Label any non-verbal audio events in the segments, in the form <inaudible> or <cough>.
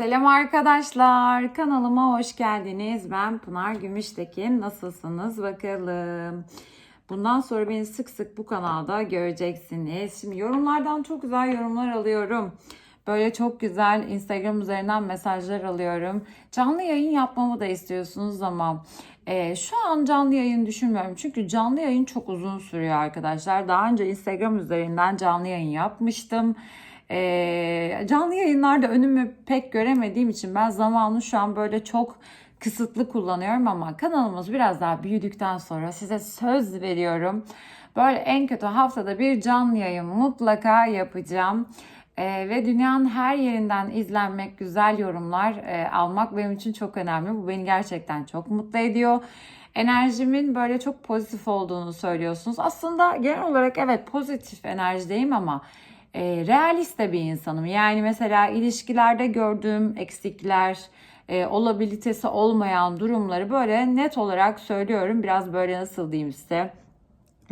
Selam arkadaşlar. Kanalıma hoş geldiniz. Ben Pınar Gümüştekin. Nasılsınız bakalım? Bundan sonra beni sık sık bu kanalda göreceksiniz. Şimdi yorumlardan çok güzel yorumlar alıyorum. Böyle çok güzel Instagram üzerinden mesajlar alıyorum. Canlı yayın yapmamı da istiyorsunuz ama e, şu an canlı yayın düşünmüyorum. Çünkü canlı yayın çok uzun sürüyor arkadaşlar. Daha önce Instagram üzerinden canlı yayın yapmıştım. E, canlı yayınlarda önümü pek göremediğim için ben zamanı şu an böyle çok kısıtlı kullanıyorum ama kanalımız biraz daha büyüdükten sonra size söz veriyorum. Böyle en kötü haftada bir canlı yayın mutlaka yapacağım. Ee, ve dünyanın her yerinden izlenmek, güzel yorumlar e, almak benim için çok önemli. Bu beni gerçekten çok mutlu ediyor. Enerjimin böyle çok pozitif olduğunu söylüyorsunuz. Aslında genel olarak evet pozitif enerjideyim ama e, realist de bir insanım. Yani mesela ilişkilerde gördüğüm eksikler, e, olabilitesi olmayan durumları böyle net olarak söylüyorum. Biraz böyle nasıl diyeyim size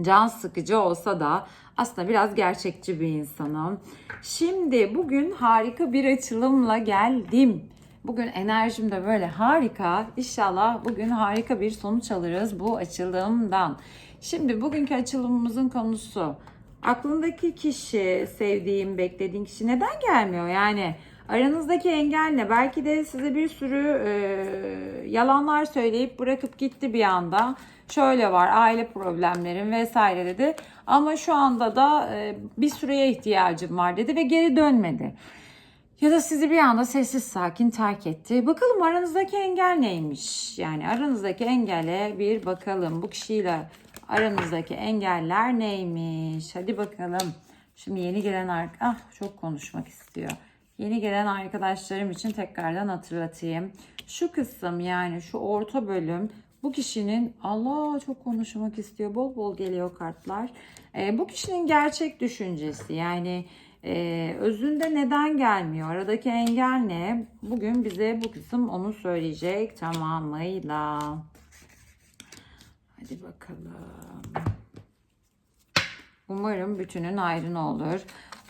can sıkıcı olsa da aslında biraz gerçekçi bir insanım. Şimdi bugün harika bir açılımla geldim. Bugün enerjim de böyle harika. İnşallah bugün harika bir sonuç alırız bu açılımdan. Şimdi bugünkü açılımımızın konusu aklındaki kişi, sevdiğim, beklediğin kişi neden gelmiyor? Yani aranızdaki engel ne? Belki de size bir sürü e, yalanlar söyleyip bırakıp gitti bir anda. Şöyle var aile problemlerim vesaire dedi. Ama şu anda da e, bir süreye ihtiyacım var dedi ve geri dönmedi. Ya da sizi bir anda sessiz sakin terk etti. Bakalım aranızdaki engel neymiş? Yani aranızdaki engele bir bakalım. Bu kişiyle aranızdaki engeller neymiş? Hadi bakalım. Şimdi yeni gelen ar- ah çok konuşmak istiyor. Yeni gelen arkadaşlarım için tekrardan hatırlatayım. Şu kısım yani şu orta bölüm bu kişinin Allah çok konuşmak istiyor. Bol bol geliyor kartlar. Ee, bu kişinin gerçek düşüncesi yani e, özünde neden gelmiyor? Aradaki engel ne? Bugün bize bu kısım onu söyleyecek tamamıyla. Hadi bakalım. Umarım bütünün ayrını olur.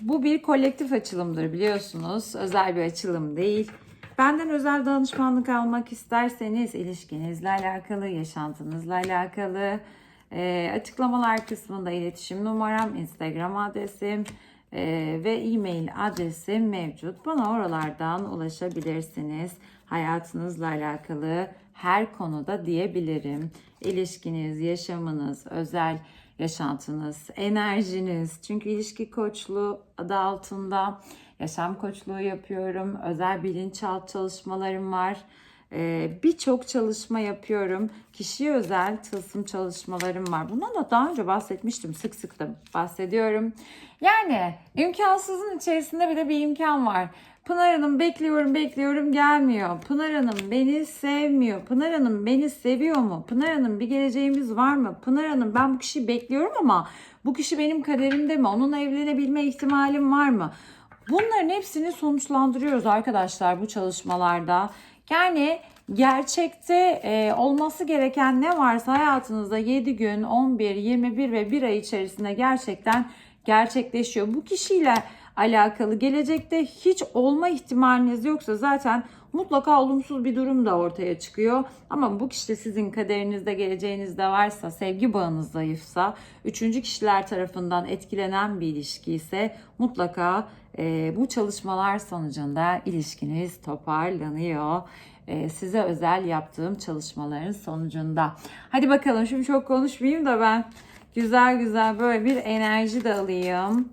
Bu bir kolektif açılımdır biliyorsunuz. Özel bir açılım değil. Benden özel danışmanlık almak isterseniz ilişkinizle alakalı, yaşantınızla alakalı e, açıklamalar kısmında iletişim numaram, Instagram adresim e, ve e-mail adresim mevcut. Bana oralardan ulaşabilirsiniz. Hayatınızla alakalı her konuda diyebilirim. İlişkiniz, yaşamınız, özel yaşantınız, enerjiniz. Çünkü ilişki koçluğu adı altında yaşam koçluğu yapıyorum. Özel bilinçaltı çalışmalarım var. Ee, Birçok çalışma yapıyorum. Kişiye özel tılsım çalışmalarım var. Bundan da daha önce bahsetmiştim. Sık sık da bahsediyorum. Yani imkansızın içerisinde bir de bir imkan var. Pınar Hanım bekliyorum bekliyorum gelmiyor. Pınar Hanım beni sevmiyor. Pınar Hanım beni seviyor mu? Pınar Hanım bir geleceğimiz var mı? Pınar Hanım ben bu kişiyi bekliyorum ama bu kişi benim kaderimde mi? Onunla evlenebilme ihtimalim var mı? Bunların hepsini sonuçlandırıyoruz arkadaşlar bu çalışmalarda. Yani gerçekte e, olması gereken ne varsa hayatınızda 7 gün, 11, 21 ve 1 ay içerisinde gerçekten gerçekleşiyor. Bu kişiyle alakalı gelecekte hiç olma ihtimaliniz yoksa zaten mutlaka olumsuz bir durum da ortaya çıkıyor. Ama bu kişi sizin kaderinizde, geleceğinizde varsa, sevgi bağınız zayıfsa, üçüncü kişiler tarafından etkilenen bir ilişki ise mutlaka e, bu çalışmalar sonucunda ilişkiniz toparlanıyor. E, size özel yaptığım çalışmaların sonucunda. Hadi bakalım şimdi çok konuşmayayım da ben güzel güzel böyle bir enerji de alayım.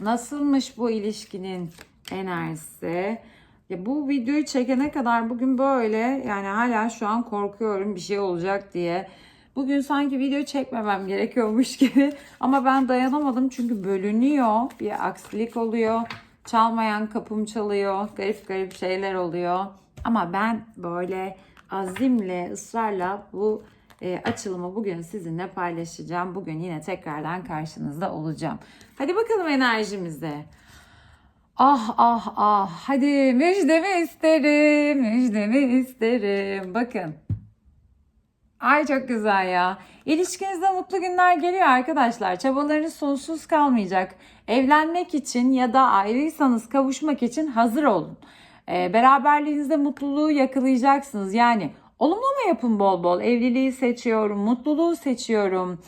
Nasılmış bu ilişkinin enerjisi? Ya bu videoyu çekene kadar bugün böyle yani hala şu an korkuyorum bir şey olacak diye. Bugün sanki video çekmemem gerekiyormuş gibi ama ben dayanamadım çünkü bölünüyor. Bir aksilik oluyor. Çalmayan kapım çalıyor. Garip garip şeyler oluyor. Ama ben böyle azimle, ısrarla bu e, açılımı bugün sizinle paylaşacağım. Bugün yine tekrardan karşınızda olacağım. Hadi bakalım enerjimize. Ah ah ah hadi müjdemi isterim, müjdemi isterim. Bakın. Ay çok güzel ya. İlişkinizde mutlu günler geliyor arkadaşlar. Çabalarınız sonsuz kalmayacak. Evlenmek için ya da ayrıysanız kavuşmak için hazır olun. E, beraberliğinizde mutluluğu yakalayacaksınız. Yani olumlama yapın bol bol. Evliliği seçiyorum, mutluluğu seçiyorum,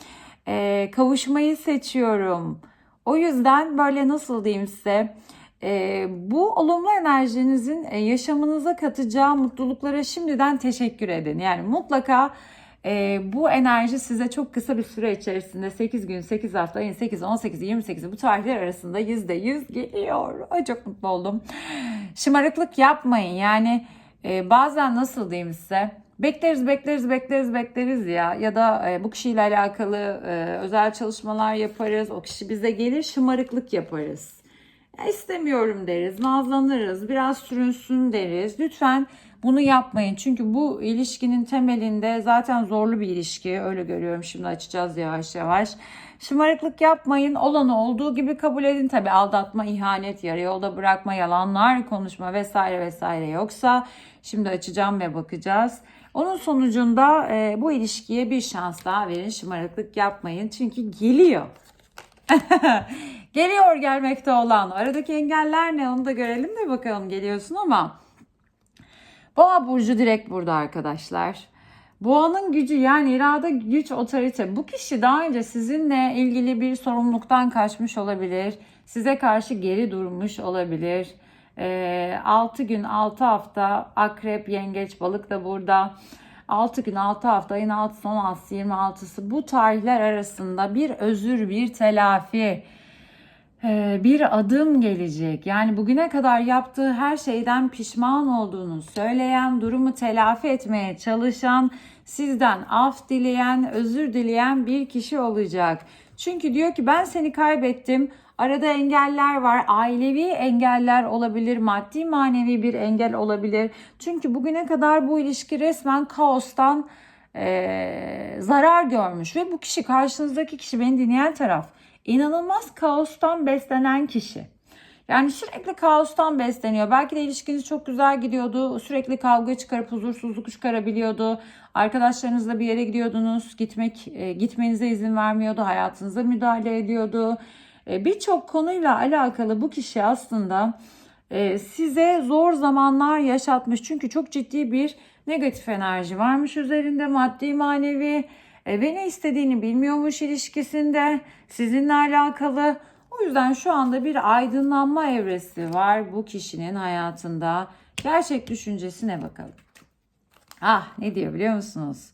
e, kavuşmayı seçiyorum. O yüzden böyle nasıl diyeyim size e, bu olumlu enerjinizin e, yaşamınıza katacağı mutluluklara şimdiden teşekkür edin. Yani mutlaka e, bu enerji size çok kısa bir süre içerisinde 8 gün, 8 hafta, ayın 8, 18, 28 bu tarihler arasında %100 geliyor. Ay çok mutlu oldum. Şımarıklık yapmayın. Yani e, bazen nasıl diyeyim size bekleriz bekleriz bekleriz bekleriz ya ya da e, bu kişiyle alakalı e, özel çalışmalar yaparız. O kişi bize gelir şımarıklık yaparız. Ya istemiyorum deriz, nazlanırız, biraz sürünsün deriz. Lütfen bunu yapmayın. Çünkü bu ilişkinin temelinde zaten zorlu bir ilişki. Öyle görüyorum. Şimdi açacağız yavaş yavaş. Şımarıklık yapmayın. Olanı olduğu gibi kabul edin. Tabi aldatma, ihanet, yarı yolda bırakma, yalanlar, konuşma vesaire vesaire yoksa şimdi açacağım ve bakacağız. Onun sonucunda e, bu ilişkiye bir şans daha verin. Şımarıklık yapmayın. Çünkü geliyor. <laughs> Geliyor gelmekte olan. Aradaki engeller ne onu da görelim de bakalım geliyorsun ama. Boğa burcu direkt burada arkadaşlar. Boğanın gücü yani irade güç otorite. Bu kişi daha önce sizinle ilgili bir sorumluluktan kaçmış olabilir. Size karşı geri durmuş olabilir. E, 6 gün 6 hafta akrep, yengeç, balık da burada. 6 gün 6 hafta ayın 6'sı 16'sı 26'sı bu tarihler arasında bir özür bir telafi bir adım gelecek. Yani bugüne kadar yaptığı her şeyden pişman olduğunu söyleyen, durumu telafi etmeye çalışan, sizden af dileyen, özür dileyen bir kişi olacak. Çünkü diyor ki ben seni kaybettim. Arada engeller var. Ailevi engeller olabilir, maddi manevi bir engel olabilir. Çünkü bugüne kadar bu ilişki resmen kaostan e, zarar görmüş ve bu kişi karşınızdaki kişi beni dinleyen taraf inanılmaz kaostan beslenen kişi. Yani sürekli kaostan besleniyor. Belki de ilişkiniz çok güzel gidiyordu. Sürekli kavga çıkarıp huzursuzluk çıkarabiliyordu. Arkadaşlarınızla bir yere gidiyordunuz. Gitmek e, gitmenize izin vermiyordu. Hayatınıza müdahale ediyordu. E, Birçok konuyla alakalı bu kişi aslında e, size zor zamanlar yaşatmış. Çünkü çok ciddi bir negatif enerji varmış üzerinde maddi manevi e, ne istediğini bilmiyormuş ilişkisinde sizinle alakalı. O yüzden şu anda bir aydınlanma evresi var bu kişinin hayatında. Gerçek düşüncesine bakalım. Ah ne diyor biliyor musunuz?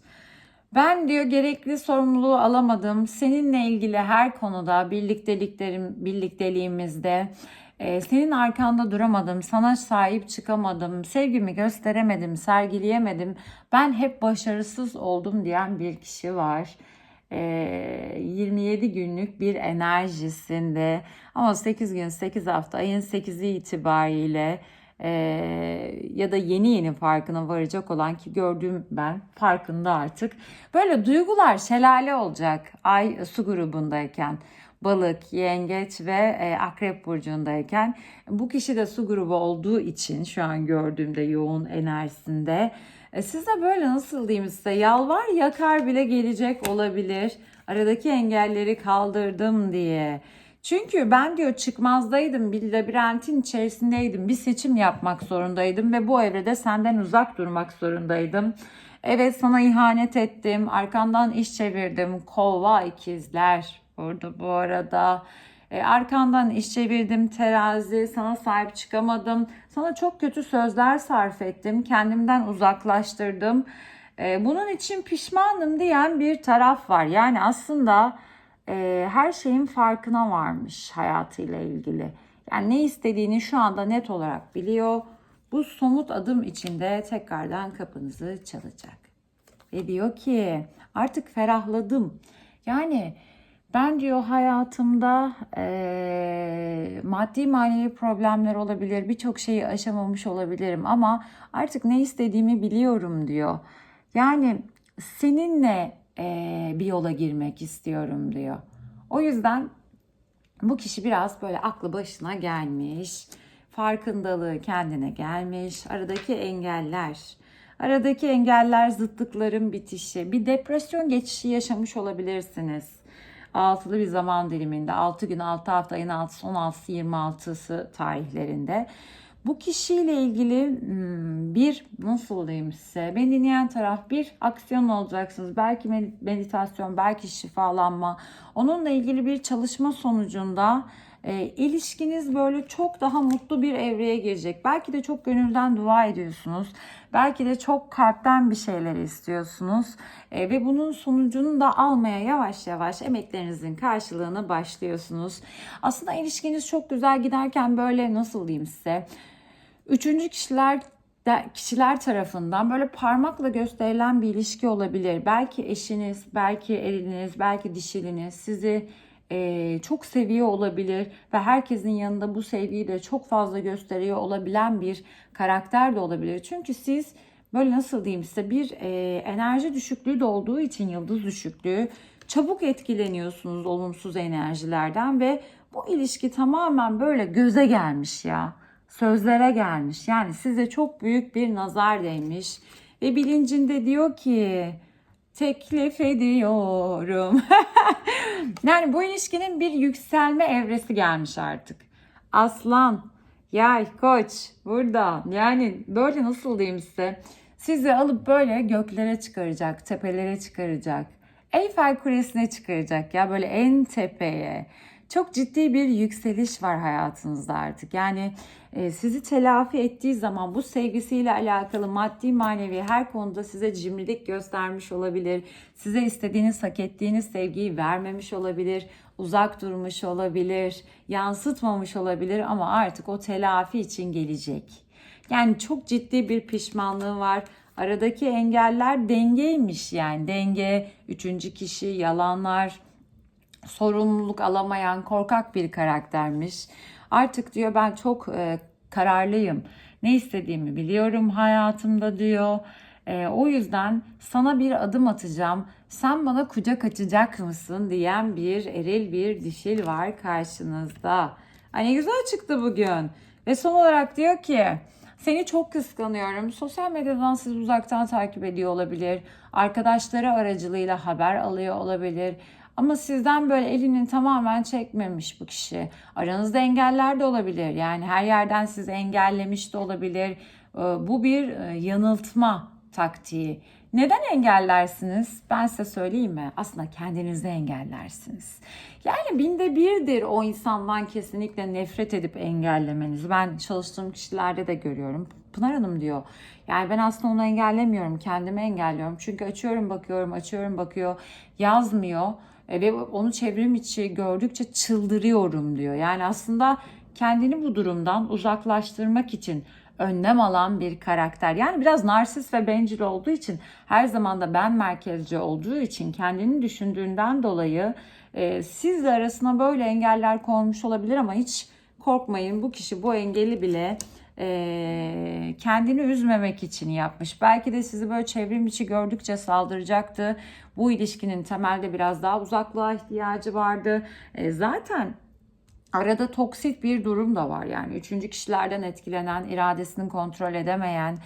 Ben diyor gerekli sorumluluğu alamadım. Seninle ilgili her konuda birlikteliklerim birlikteliğimizde e, senin arkanda duramadım, sana sahip çıkamadım, sevgimi gösteremedim, sergileyemedim. Ben hep başarısız oldum diyen bir kişi var. E, 27 günlük bir enerjisinde ama 8 gün 8 hafta ayın 8'i itibariyle e, ya da yeni yeni farkına varacak olan ki gördüğüm ben farkında artık. Böyle duygular şelale olacak ay su grubundayken balık, yengeç ve e, akrep burcundayken bu kişi de su grubu olduğu için şu an gördüğümde yoğun enerjisinde e, size böyle nasıl diyeyim size yalvar yakar bile gelecek olabilir. Aradaki engelleri kaldırdım diye. Çünkü ben diyor çıkmazdaydım, bir labirentin içerisindeydim, bir seçim yapmak zorundaydım ve bu evrede senden uzak durmak zorundaydım. Evet sana ihanet ettim, arkandan iş çevirdim, kova ikizler burada bu arada. E, arkandan iş çevirdim terazi, sana sahip çıkamadım, sana çok kötü sözler sarf ettim, kendimden uzaklaştırdım. E, bunun için pişmanım diyen bir taraf var. Yani aslında e, her şeyin farkına varmış hayatıyla ilgili. Yani ne istediğini şu anda net olarak biliyor. Bu somut adım içinde tekrardan kapınızı çalacak. Ve diyor ki artık ferahladım. Yani ben diyor hayatımda e, maddi manevi problemler olabilir, birçok şeyi aşamamış olabilirim ama artık ne istediğimi biliyorum diyor. Yani seninle e, bir yola girmek istiyorum diyor. O yüzden bu kişi biraz böyle aklı başına gelmiş, farkındalığı kendine gelmiş, aradaki engeller, aradaki engeller zıtlıkların bitişi, bir depresyon geçişi yaşamış olabilirsiniz. Altılı bir zaman diliminde 6 gün 6 hafta ayın 6'sı 16'sı 26'sı tarihlerinde. Bu kişiyle ilgili hmm, bir nasıl diyeyim size beni dinleyen taraf bir aksiyon olacaksınız. Belki med- meditasyon, belki şifalanma. Onunla ilgili bir çalışma sonucunda e, ilişkiniz böyle çok daha mutlu bir evreye girecek. Belki de çok gönülden dua ediyorsunuz. Belki de çok kalpten bir şeyler istiyorsunuz. E, ve bunun sonucunu da almaya yavaş yavaş emeklerinizin karşılığını başlıyorsunuz. Aslında ilişkiniz çok güzel giderken böyle nasıl diyeyim size Üçüncü kişiler kişiler tarafından böyle parmakla gösterilen bir ilişki olabilir. Belki eşiniz, belki eliniz, belki dişiliniz sizi e, çok seviyor olabilir ve herkesin yanında bu sevgiyi de çok fazla gösteriyor olabilen bir karakter de olabilir. Çünkü siz böyle nasıl diyeyim size bir e, enerji düşüklüğü de olduğu için yıldız düşüklüğü çabuk etkileniyorsunuz olumsuz enerjilerden ve bu ilişki tamamen böyle göze gelmiş ya sözlere gelmiş. Yani size çok büyük bir nazar değmiş ve bilincinde diyor ki teklif ediyorum. <laughs> yani bu ilişkinin bir yükselme evresi gelmiş artık. Aslan, yay, koç burada. Yani böyle nasıl diyeyim size? Sizi alıp böyle göklere çıkaracak, tepelere çıkaracak. Eyfel Kulesi'ne çıkaracak ya böyle en tepeye. Çok ciddi bir yükseliş var hayatınızda artık. Yani e, sizi telafi ettiği zaman bu sevgisiyle alakalı maddi manevi her konuda size cimrilik göstermiş olabilir. Size istediğiniz, hak ettiğiniz sevgiyi vermemiş olabilir. Uzak durmuş olabilir. Yansıtmamış olabilir ama artık o telafi için gelecek. Yani çok ciddi bir pişmanlığı var. Aradaki engeller dengeymiş yani denge, üçüncü kişi, yalanlar, sorumluluk alamayan korkak bir karaktermiş. Artık diyor ben çok e, kararlıyım. Ne istediğimi biliyorum hayatımda diyor. E, o yüzden sana bir adım atacağım. Sen bana kucak açacak mısın diyen bir eril bir dişil var karşınızda. Ay ne güzel çıktı bugün. Ve son olarak diyor ki seni çok kıskanıyorum. Sosyal medyadan sizi uzaktan takip ediyor olabilir. Arkadaşları aracılığıyla haber alıyor olabilir. Ama sizden böyle elini tamamen çekmemiş bu kişi. Aranızda engeller de olabilir. Yani her yerden sizi engellemiş de olabilir. Ee, Bu bir e, yanıltma taktiği. Neden engellersiniz? Ben size söyleyeyim mi? Aslında kendinizi engellersiniz. Yani binde birdir o insandan kesinlikle nefret edip engellemeniz. Ben çalıştığım kişilerde de görüyorum. Pınar Hanım diyor. Yani ben aslında onu engellemiyorum. Kendimi engelliyorum. Çünkü açıyorum bakıyorum, açıyorum bakıyor. Yazmıyor. E, ve onu çevrim içi gördükçe çıldırıyorum diyor. Yani aslında kendini bu durumdan uzaklaştırmak için önlem alan bir karakter. Yani biraz narsist ve bencil olduğu için her zaman da ben merkezci olduğu için kendini düşündüğünden dolayı e, sizle arasına böyle engeller konmuş olabilir ama hiç korkmayın bu kişi bu engeli bile e, kendini üzmemek için yapmış. Belki de sizi böyle çevrim içi gördükçe saldıracaktı. Bu ilişkinin temelde biraz daha uzaklığa ihtiyacı vardı. E, zaten arada toksit bir durum da var. Yani üçüncü kişilerden etkilenen, iradesini kontrol edemeyen,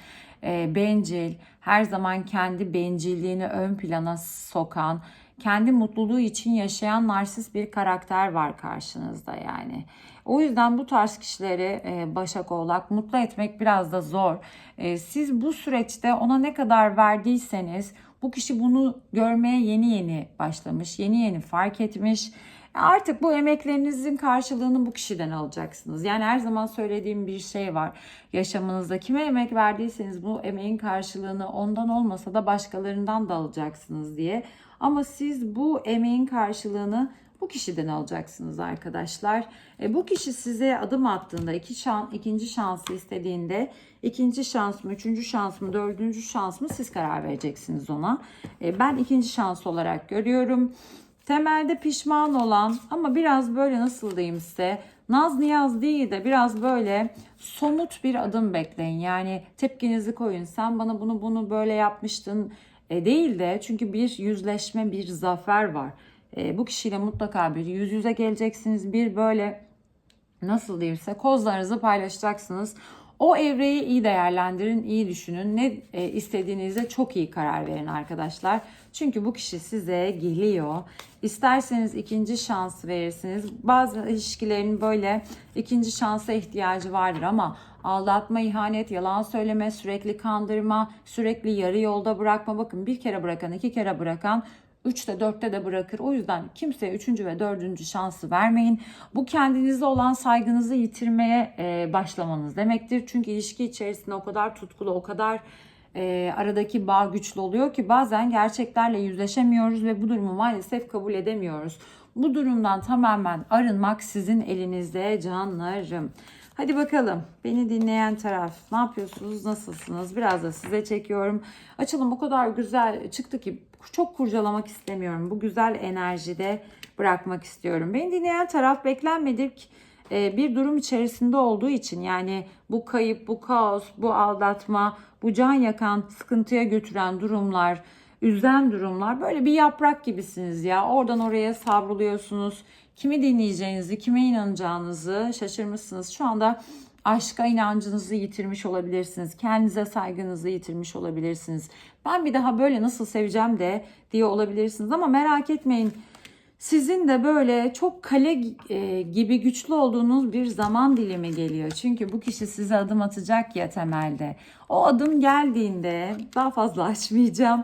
e, bencil, her zaman kendi bencilliğini ön plana sokan, kendi mutluluğu için yaşayan narsist bir karakter var karşınızda yani. O yüzden bu tarz kişileri e, Başak Oğlak mutlu etmek biraz da zor. E, siz bu süreçte ona ne kadar verdiyseniz bu kişi bunu görmeye yeni yeni başlamış, yeni yeni fark etmiş. Artık bu emeklerinizin karşılığını bu kişiden alacaksınız. Yani her zaman söylediğim bir şey var. Yaşamınızda kime emek verdiyseniz bu emeğin karşılığını ondan olmasa da başkalarından da alacaksınız diye. Ama siz bu emeğin karşılığını bu kişiden alacaksınız arkadaşlar. E, bu kişi size adım attığında, iki şan, ikinci şansı istediğinde, ikinci şans mı, üçüncü şans mı, dördüncü şans mı siz karar vereceksiniz ona. E, ben ikinci şans olarak görüyorum. Temelde pişman olan ama biraz böyle nasıl diyeyim size naz niyaz değil de biraz böyle somut bir adım bekleyin. Yani tepkinizi koyun. Sen bana bunu bunu böyle yapmıştın e, değil de çünkü bir yüzleşme bir zafer var. E, bu kişiyle mutlaka bir yüz yüze geleceksiniz. Bir böyle nasıl diyeyimse kozlarınızı paylaşacaksınız. O evreyi iyi değerlendirin, iyi düşünün. Ne e, istediğinize çok iyi karar verin arkadaşlar. Çünkü bu kişi size geliyor. İsterseniz ikinci şans verirsiniz. Bazı ilişkilerin böyle ikinci şansa ihtiyacı vardır ama aldatma, ihanet, yalan söyleme, sürekli kandırma, sürekli yarı yolda bırakma. Bakın bir kere bırakan, iki kere bırakan Üçte dörtte de bırakır. O yüzden kimseye üçüncü ve dördüncü şansı vermeyin. Bu kendinize olan saygınızı yitirmeye e, başlamanız demektir. Çünkü ilişki içerisinde o kadar tutkulu, o kadar e, aradaki bağ güçlü oluyor ki bazen gerçeklerle yüzleşemiyoruz ve bu durumu maalesef kabul edemiyoruz. Bu durumdan tamamen arınmak sizin elinizde canlarım. Hadi bakalım beni dinleyen taraf ne yapıyorsunuz nasılsınız biraz da size çekiyorum. Açılım o kadar güzel çıktı ki çok kurcalamak istemiyorum. Bu güzel enerjide bırakmak istiyorum. Beni dinleyen taraf beklenmedik e, bir durum içerisinde olduğu için yani bu kayıp, bu kaos, bu aldatma, bu can yakan, sıkıntıya götüren durumlar, üzen durumlar böyle bir yaprak gibisiniz ya. Oradan oraya savruluyorsunuz. Kimi dinleyeceğinizi, kime inanacağınızı şaşırmışsınız. Şu anda aşka inancınızı yitirmiş olabilirsiniz. Kendinize saygınızı yitirmiş olabilirsiniz. Ben bir daha böyle nasıl seveceğim de diye olabilirsiniz ama merak etmeyin. Sizin de böyle çok kale e, gibi güçlü olduğunuz bir zaman dilimi geliyor. Çünkü bu kişi size adım atacak ya temelde. O adım geldiğinde daha fazla <laughs> açmayacağım.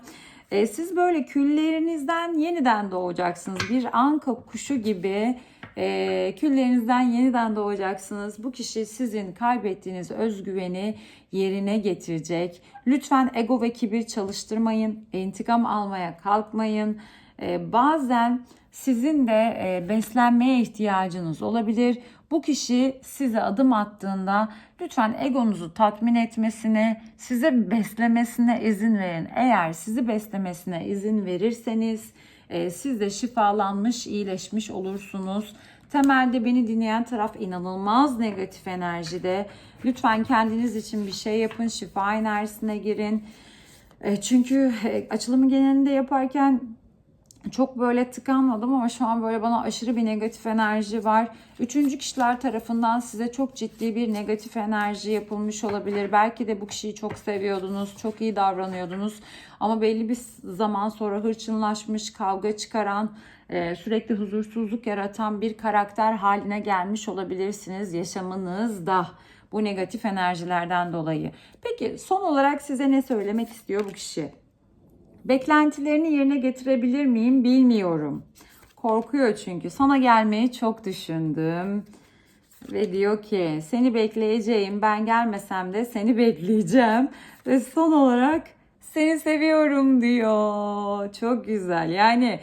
E, siz böyle küllerinizden yeniden doğacaksınız. Bir anka kuşu gibi e, küllerinizden yeniden doğacaksınız. Bu kişi sizin kaybettiğiniz özgüveni yerine getirecek. Lütfen ego ve kibir çalıştırmayın. İntikam almaya kalkmayın. E, bazen sizin de e, beslenmeye ihtiyacınız olabilir. Bu kişi size adım attığında lütfen egonuzu tatmin etmesine, size beslemesine izin verin. Eğer sizi beslemesine izin verirseniz e, siz de şifalanmış, iyileşmiş olursunuz. Temelde beni dinleyen taraf inanılmaz negatif enerjide. Lütfen kendiniz için bir şey yapın, şifa enerjisine girin. E, çünkü e, açılımı genelinde yaparken çok böyle tıkanmadım ama şu an böyle bana aşırı bir negatif enerji var. Üçüncü kişiler tarafından size çok ciddi bir negatif enerji yapılmış olabilir. Belki de bu kişiyi çok seviyordunuz, çok iyi davranıyordunuz. Ama belli bir zaman sonra hırçınlaşmış, kavga çıkaran, e, sürekli huzursuzluk yaratan bir karakter haline gelmiş olabilirsiniz yaşamınızda bu negatif enerjilerden dolayı. Peki son olarak size ne söylemek istiyor bu kişi? Beklentilerini yerine getirebilir miyim bilmiyorum. Korkuyor çünkü. Sana gelmeyi çok düşündüm. Ve diyor ki seni bekleyeceğim. Ben gelmesem de seni bekleyeceğim. Ve son olarak seni seviyorum diyor. Çok güzel. Yani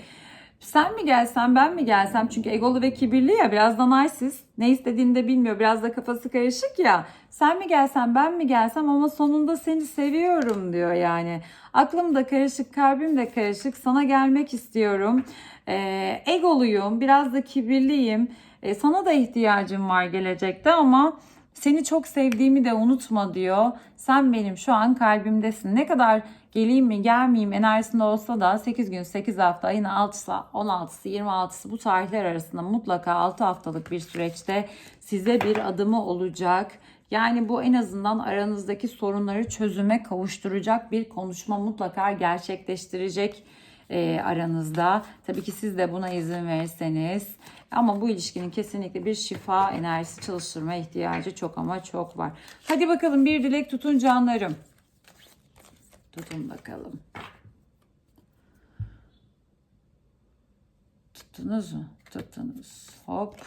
sen mi gelsen ben mi gelsem? Çünkü egolu ve kibirli ya biraz da narsist. Ne istediğini de bilmiyor biraz da kafası karışık ya. Sen mi gelsen ben mi gelsem ama sonunda seni seviyorum diyor yani. Aklım da karışık kalbim de karışık sana gelmek istiyorum. Ee, egoluyum biraz da kibirliyim. Ee, sana da ihtiyacım var gelecekte ama seni çok sevdiğimi de unutma diyor. Sen benim şu an kalbimdesin. Ne kadar geleyim mi gelmeyeyim enerjisinde olsa da 8 gün 8 hafta ayın 6'sı 16'sı 26'sı bu tarihler arasında mutlaka 6 haftalık bir süreçte size bir adımı olacak. Yani bu en azından aranızdaki sorunları çözüme kavuşturacak bir konuşma mutlaka gerçekleştirecek e, aranızda. Tabii ki siz de buna izin verirseniz. Ama bu ilişkinin kesinlikle bir şifa enerjisi çalıştırma ihtiyacı çok ama çok var. Hadi bakalım bir dilek tutun canlarım. Tutun bakalım. Tuttunuz mu? Tuttunuz. Hop.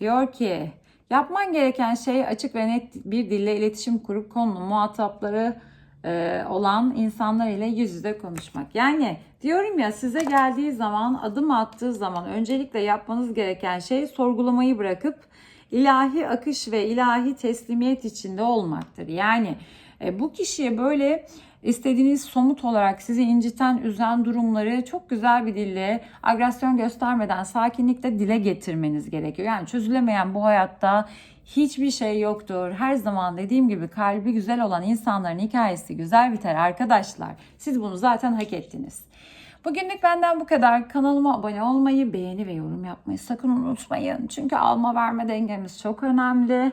Diyor ki yapman gereken şey açık ve net bir dille iletişim kurup konunun muhatapları e, olan insanlar ile yüz yüze konuşmak. Yani diyorum ya size geldiği zaman adım attığı zaman öncelikle yapmanız gereken şey sorgulamayı bırakıp ilahi akış ve ilahi teslimiyet içinde olmaktır. Yani e, bu kişiye böyle istediğiniz somut olarak sizi inciten, üzen durumları çok güzel bir dille, agresyon göstermeden sakinlikle dile getirmeniz gerekiyor. Yani çözülemeyen bu hayatta hiçbir şey yoktur. Her zaman dediğim gibi kalbi güzel olan insanların hikayesi güzel biter arkadaşlar. Siz bunu zaten hak ettiniz. Bugünlük benden bu kadar. Kanalıma abone olmayı, beğeni ve yorum yapmayı sakın unutmayın. Çünkü alma verme dengemiz çok önemli.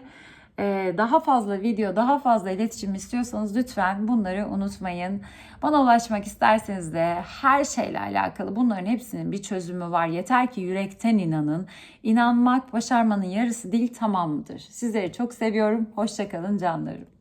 Ee, daha fazla video, daha fazla iletişim istiyorsanız lütfen bunları unutmayın. Bana ulaşmak isterseniz de her şeyle alakalı bunların hepsinin bir çözümü var. Yeter ki yürekten inanın. İnanmak başarmanın yarısı değil tamamıdır. Sizleri çok seviyorum. Hoşçakalın canlarım.